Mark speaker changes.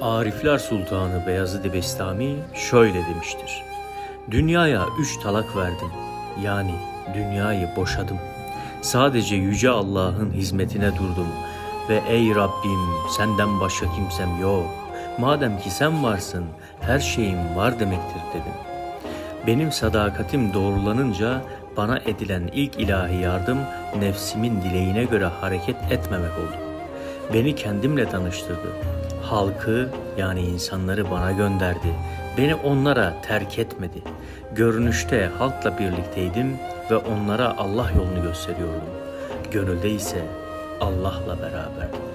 Speaker 1: Arifler Sultanı Beyazıt Bestami şöyle demiştir. Dünyaya üç talak verdim. Yani dünyayı boşadım. Sadece Yüce Allah'ın hizmetine durdum. Ve ey Rabbim senden başka kimsem yok. Madem ki sen varsın her şeyim var demektir dedim. Benim sadakatim doğrulanınca bana edilen ilk ilahi yardım nefsimin dileğine göre hareket etmemek oldu. Beni kendimle tanıştırdı. Halkı yani insanları bana gönderdi. Beni onlara terk etmedi. Görünüşte halkla birlikteydim ve onlara Allah yolunu gösteriyordum. Gönülde ise Allah'la beraberdim.